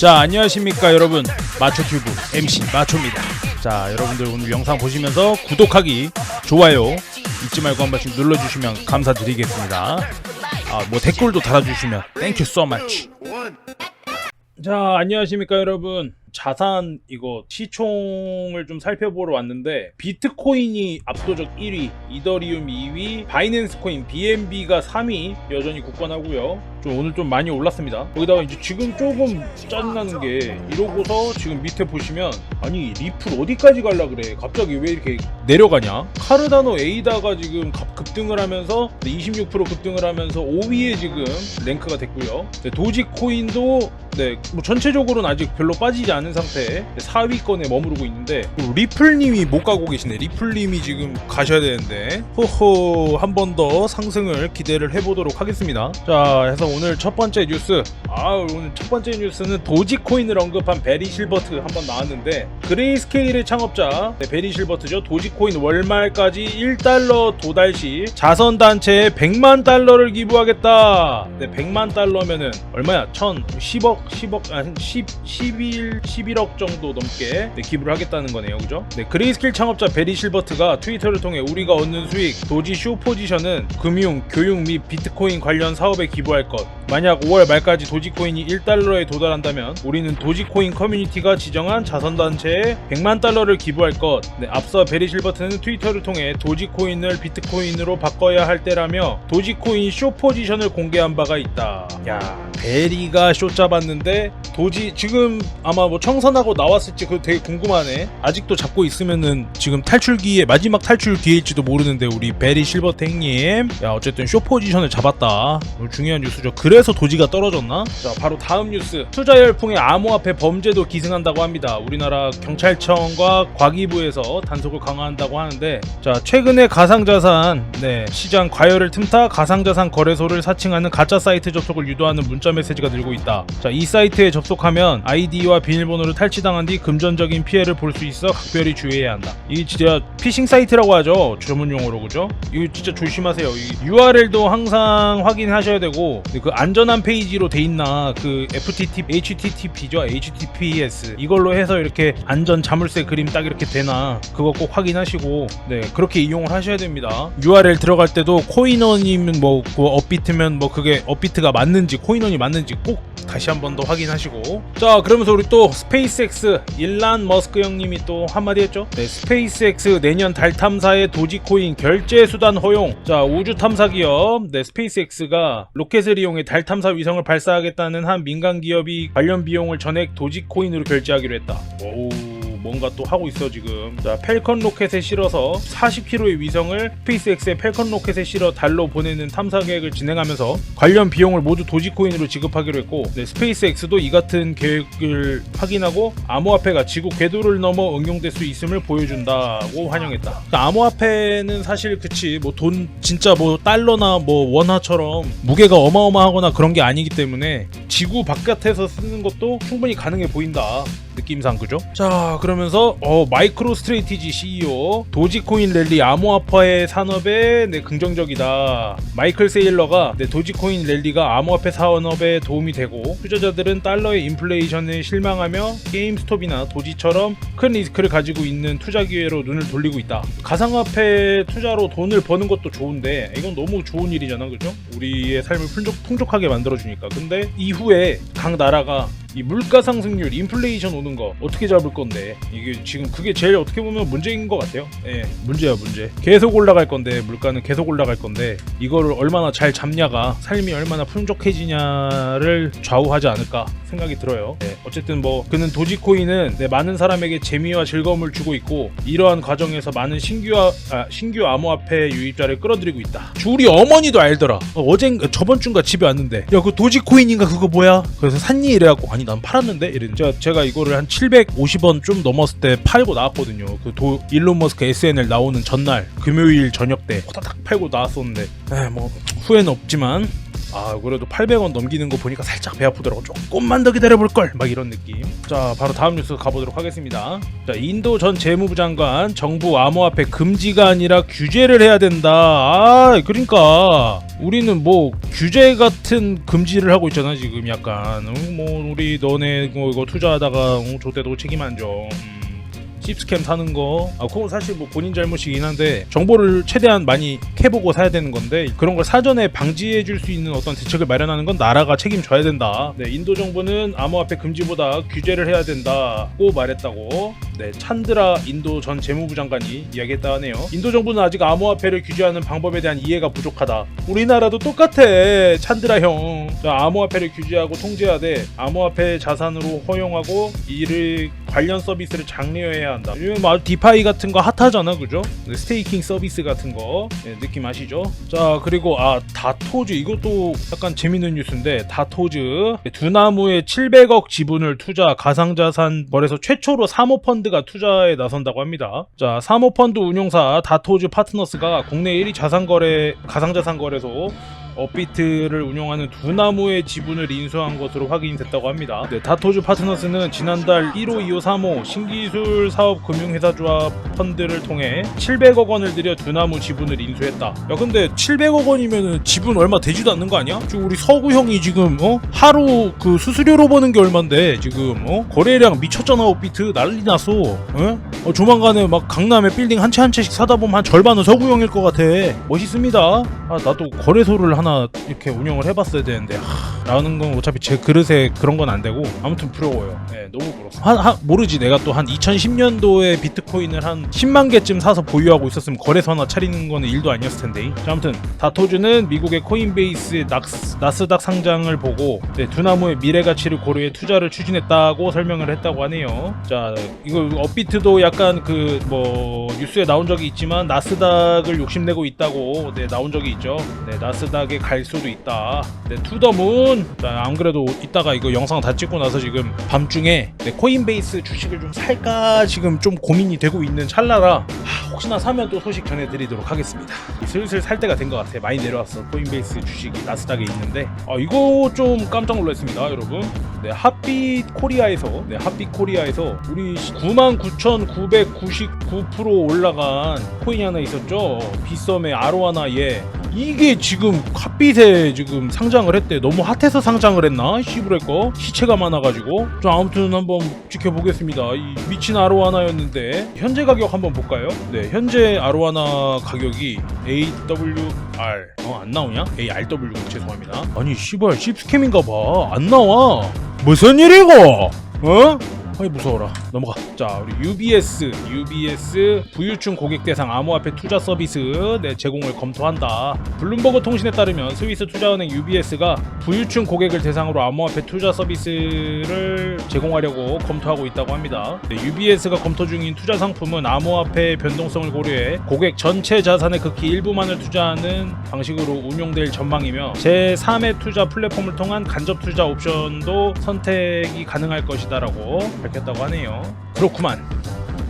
자 안녕하십니까 여러분. 마초튜브 MC 마초입니다. 자 여러분들 오늘 영상 보시면서 구독하기 좋아요 잊지 말고 한 번씩 눌러주시면 감사드리겠습니다. 아 뭐 댓글도 달아주시면 땡큐 so much. 자 안녕하십니까 여러분 자산 이거 시총을 좀 살펴보러 왔는데 비트코인이 압도적 1위 이더리움 2위 바이낸스 코인 BNB가 3위 여전히 굳건하고요. 좀 오늘 좀 많이 올랐습니다. 거기다가 이제 지금 조금 짜증나는 게 이러고서 지금 밑에 보시면 아니 리플 어디까지 갈라 그래? 갑자기 왜 이렇게 내려가냐? 카르다노 에이다가 지금 급- 급등을 하면서 26% 급등을 하면서 5위에 지금 랭크가 됐고요. 네, 도지코인도 네, 뭐 전체적으로는 아직 별로 빠지지 않은 상태 4위권에 머무르고 있는데 또 리플님이 못 가고 계시네. 리플님이 지금 가셔야 되는데. 호호 한 번 더 상승을 기대를 해보도록 하겠습니다. 자 해서 오늘 첫 번째 뉴스. 아 오늘 첫 번째 뉴스는 도지코인을 언급한 베리 실버트 한번 나왔는데 그레이스케일의 창업자 네, 베리 실버트죠. 도지코인 월말까지 1달러 도달 시 자선단체에 100만 달러를 기부하겠다. 네 100만 달러면은 얼마야? 1000 10억 10억 아니 10 11 11억 정도 넘게 네, 기부를 하겠다는 거네요 그죠 네 그레이스케일 창업자 베리 실버트가 트위터를 통해 우리가 얻는 수익 도지 쇼 포지션은 금융 교육 및 비트코인 관련 사업에 기부할 것 만약 5월 말까지 도지코인이 1달러에 도달한다면 우리는 도지코인 커뮤니티가 지정한 자선단체에 100만 달러를 기부할 것. 네, 앞서 베리 실버트는 트위터를 통해 도지코인을 비트코인으로 바꿔야 할 때라며 도지코인 쇼 포지션을 공개한 바가 있다. 야, 베리가 쇼 잡았는데 도지 지금 아마 뭐 청산하고 나왔을지 그거 되게 궁금하네. 아직도 잡고 있으면은 지금 탈출 기회 마지막 탈출 기회일지도 모르는데 우리 베리 실버트 행님. 야, 어쨌든 쇼 포지션을 잡았다. 이거 중요한 뉴스죠. 그래서 도지가 떨어졌나? 자, 바로 다음 뉴스. 투자 열풍의 암호화폐 범죄도 기승한다고 합니다. 우리나라 경찰청과 과기부에서 단속을 강화한다고 하는데, 자, 최근에 가상자산, 네, 시장 과열을 틈타 가상자산 거래소를 사칭하는 가짜 사이트 접속을 유도하는 문자 메시지가 늘고 있다. 자, 이 사이트에 접속하면 아이디와 비밀번호 를 탈취당한 뒤 금전적인 피해를 볼 수 있어 각별히 주의해야 한다. 이게 진짜 피싱 사이트라고 하죠. 전문 용어로 그죠? 이거 진짜 조심하세요. 이 URL도 항상 확인하셔야 되고 그 안전한 페이지로 돼 있나 그 FTT, HTTP죠, HTTPS 이걸로 해서 이렇게 안전 자물쇠 그림 딱 이렇게 되나 그거 꼭 확인하시고 네 그렇게 이용을 하셔야 됩니다. URL 들어갈 때도 코인원이면 뭐그 업비트면 뭐 그게 업비트가 맞는지 코인원이 맞는지 꼭 다시 한 번 더 확인하시고. 자 그러면서 우리 또 스페이스X 일란 머스크 형님이 또 한마디 했죠? 네 스페이스X 내년 달 탐사에 도지코인 결제 수단 허용. 자 우주 탐사 기업. 네 스페이스X가 로켓을 이용해 달 탐사 위성을 발사하겠다는 한 민간 기업이 관련 비용을 전액 도지코인으로 결제하기로 했다. 오 뭔가 또 하고 있어 지금. 자 펠컨 로켓에 실어서 40km의 위성을 스페이스X의 펠컨 로켓에 실어 달로 보내는 탐사 계획을 진행하면서 관련 비용을 모두 도지코인으로 지급하기로 했고 네, 스페이스X도 이 같은 계획을 확인하고 암호화폐가 지구 궤도를 넘어 응용될 수 있음을 보여준다고 환영했다. 그러니까 암호화폐는 사실 그치 뭐 돈 진짜 뭐 달러나 뭐 원화처럼 무게가 어마어마하거나 그런 게 아니기 때문에 지구 바깥에서 쓰는 것도 충분히 가능해 보인다 느낌상 그죠? 자 그러면서 어 마이크로 스트레이티지 CEO 도지코인 랠리 암호화폐 산업에 네 긍정적이다 마이클 세일러가 네, 도지코인 랠리가 암호화폐 산업에 도움이 되고 투자자들은 달러의 인플레이션에 실망하며 게임스톱이나 도지처럼 큰 리스크를 가지고 있는 투자 기회로 눈을 돌리고 있다 가상화폐 투자로 돈을 버는 것도 좋은데 이건 너무 좋은 일이잖아 그죠? 우리의 삶을 풍족, 풍족하게 만들어주니까 근데 이후에 각 나라가 이 물가 상승률, 인플레이션 오는 거 어떻게 잡을 건데 이게 지금 그게 제일 어떻게 보면 문제인 것 같아요. 예, 문제야 문제. 계속 올라갈 건데 물가는 계속 올라갈 건데 이거를 얼마나 잘 잡냐가 삶이 얼마나 풍족해지냐를 좌우하지 않을까 생각이 들어요. 예, 어쨌든 뭐 그는 도지코인은 네, 많은 사람에게 재미와 즐거움을 주고 있고 이러한 과정에서 많은 신규 아, 신규 암호화폐 유입자를 끌어들이고 있다. 우리 어머니도 알더라. 어, 어젠 저번 주인가 집에 왔는데 야 그 도지코인인가 그거 뭐야? 그래서 샀니 이래갖고 아니 난 팔았는데? 이랬는데. 제가, 제가 이거를 한 750원 좀 넘었을 때 팔고 나왔거든요. 그 도, 일론 머스크 SNL 나오는 전날 금요일 저녁 때 호다닥 팔고 나왔었는데. 에뭐 후회는 없지만 아 그래도 800원 넘기는 거 보니까 살짝 배 아프더라고. 조금만 더 기다려볼 걸! 막 이런 느낌. 자 바로 다음 뉴스 가보도록 하겠습니다. 자 인도 전 재무부 장관 정부 암호화폐 금지가 아니라 규제를 해야 된다. 아 그러니까 우리는 뭐 규제 같은 금지를 하고 있잖아 지금 약간 어, 뭐 우리 너네 뭐 이거 투자하다가 어, 저때도 책임 안 져 음. 칩스캠 사는 거, 아, 그건 사실 뭐 본인 잘못이긴 한데 정보를 최대한 많이 캐보고 사야 되는 건데 그런 걸 사전에 방지해 줄 수 있는 어떤 대책을 마련하는 건 나라가 책임져야 된다. 네, 인도 정부는 암호화폐 금지보다 규제를 해야 된다고 말했다고. 네, 찬드라 인도 전 재무부 장관이 이야기했다 하네요. 인도 정부는 아직 암호화폐를 규제하는 방법에 대한 이해가 부족하다. 우리나라도 똑같아, 찬드라 형. 자, 암호화폐를 규제하고 돼. 암호화폐 자산으로 허용하고 이를 관련 서비스를 장려해야 한다. 요즘 뭐 디파이 같은 거 핫하잖아, 그죠? 네, 스테이킹 서비스 같은 거 네, 느낌 아시죠? 자 그리고 아 다토즈 이것도 약간 재밌는 뉴스인데 다토즈 두나무에 700억 지분을 투자 가상자산 거래소 최초로 사모펀드가 투자에 나선다고 합니다. 자 사모펀드 운용사 다토즈 파트너스가 국내 1위 자산거래 가상자산 거래소 업비트를 운영하는 두 나무의 지분을 인수한 것으로 확인됐다고 합니다. 네, 다토즈 파트너스는 지난달 1호, 2호, 3호 신기술 사업 금융회사 조합 펀드를 통해 700억 원을 들여 두 나무 지분을 인수했다. 야 근데 700억 원이면은 지분 얼마 되지도 않는 거 아니야? 지금 우리 서구 형이 지금 어 하루 그 수수료로 버는 게 얼만데 지금 어 거래량 미쳤잖아 업비트 난리 났어. 어? 어, 조만간에 막 강남에 빌딩 한 채 한 채씩 사다 보면 한 절반은 서구 형일 것 같아. 멋있습니다. 아 나도 거래소를 하나 이렇게 운영을 해봤어야 되는데 하, 라는 건 어차피 제 그릇에 그런 건 안 되고 아무튼 부러워요. 네, 너무 부럽습니다. 한, 한, 모르지 내가 또 한 2010년도에 비트코인을 한 10만 개쯤 사서 보유하고 있었으면 거래소 하나 차리는 거는 일도 아니었을 텐데. 자, 아무튼 다토즈는 미국의 코인베이스의 낙스, 나스닥 상장을 보고 네, 두나무의 미래 가치를 고려해 투자를 추진했다고 설명을 했다고 하네요. 자, 이거 업비트도 약간 그 뭐 뉴스에 나온 적이 있지만 나스닥을 욕심내고 있다고 네, 나온 적이 있죠. 네, 나스닥에 갈 수도 있다. 네, 투더문. 자, 안 그래도 이따가 이거 영상 다 찍고 나서 지금 밤중에 네, 코인베이스 주식을 좀 살까 지금 좀 고민이 되고 있는 찰나라 하, 혹시나 사면 또 소식 전해드리도록 하겠습니다. 슬슬 살 때가 된 것 같아. 많이 내려왔어. 코인베이스 주식이 나스닥에 있는데 아, 이거 좀 깜짝 놀랐습니다, 여러분. 네, 핫빛 코리아에서 네, 핫빛 코리아에서 우리 99,999% 올라간 코인이 하나 있었죠. 비썸의 아로하나 얘. 이게 지금 핫빛에 지금 상장을 했대. 너무 핫해서 상장을 했나? 시브레 거 시체가 많아가지고. 자 아무튼 한번 지켜보겠습니다. 이 미친 아로하나였는데 현재 가격 한번 볼까요? 네, 현재 아로하나 가격이 AWR 어 안 나오냐? ARW 죄송합니다. 아니 씨발 씹스캠인가 봐. 안 나와. 무슨 일이고? 어? 아이 무서워라. 넘어가. 자 우리 UBS UBS 부유층 고객 대상 암호화폐 투자 서비스 네, 제공을 검토한다. 블룸버그 통신에 따르면 스위스 투자은행 UBS가 부유층 고객을 대상으로 암호화폐 투자 서비스를 제공하려고 검토하고 있다고 합니다. 네, UBS가 검토 중인 투자 상품은 암호화폐 변동성을 고려해 고객 전체 자산의 극히 일부만을 투자하는 방식으로 운용될 전망이며 제3의 투자 플랫폼을 통한 간접 투자 옵션도 선택이 가능할 것이다 라고 밝혔다고 하네요. 그렇구만.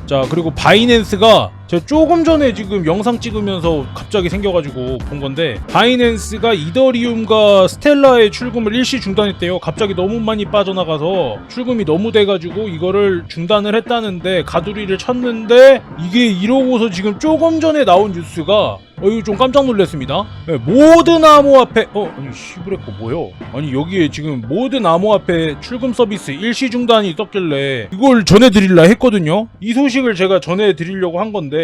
자 그리고 바이낸스가 제가 조금 전에 지금 영상 찍으면서 갑자기 생겨가지고 본 건데 바이낸스가 이더리움과 스텔라의 출금을 일시 중단했대요. 갑자기 너무 많이 빠져나가서 출금이 너무 돼가지고 이거를 중단을 했다는데 가두리를 쳤는데 이게 이러고서 지금 조금 전에 나온 뉴스가 어 이거 좀 깜짝 놀랐습니다. 네, 모든 암호화폐 어 아니 시브레코 뭐요? 아니 여기에 지금 모든 암호화폐 출금 서비스 일시 중단이 떴길래 이걸 전해드릴라 했거든요. 이 소식을 제가 전해드리려고 한 건데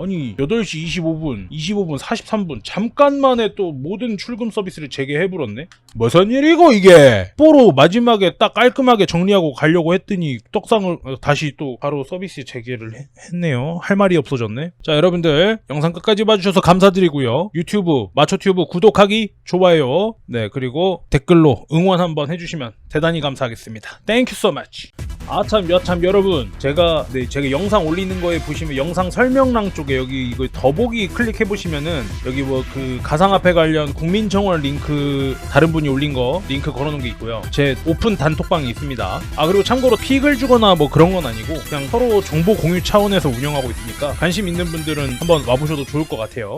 아니 8시 25분, 25분 43분 잠깐 만에 또 모든 출금 서비스를 재개해버렸네? 무슨 일이고 이게? 뽀로 마지막에 딱 깔끔하게 정리하고 가려고 했더니 떡상을 어, 다시 또 바로 서비스 재개를 해- 했네요. 할 말이 없어졌네. 자 여러분들 영상 끝까지 봐주셔서 감사드리고요. 유튜브 마초튜브 구독하기, 좋아요, 네 그리고 댓글로 응원 한번 해주시면 대단히 감사하겠습니다. You so much. 아참 여참 여러분. 제가 네 제가 영상 올리는 거에 보시면 영상 설명란 쪽에 여기 이거 더보기 클릭해 보시면은 여기 뭐 그 가상화폐 관련 국민정원 링크 다른 분이 올린 거 링크 걸어놓은 게 있고요. 제 오픈 단톡방이 있습니다. 아 그리고 참고로 픽을 주거나 뭐 그런 건 아니고 그냥 서로 정보 공유 차원에서 운영하고 있으니까 관심 있는 분들은 한번 와보셔도 좋을 것 같아요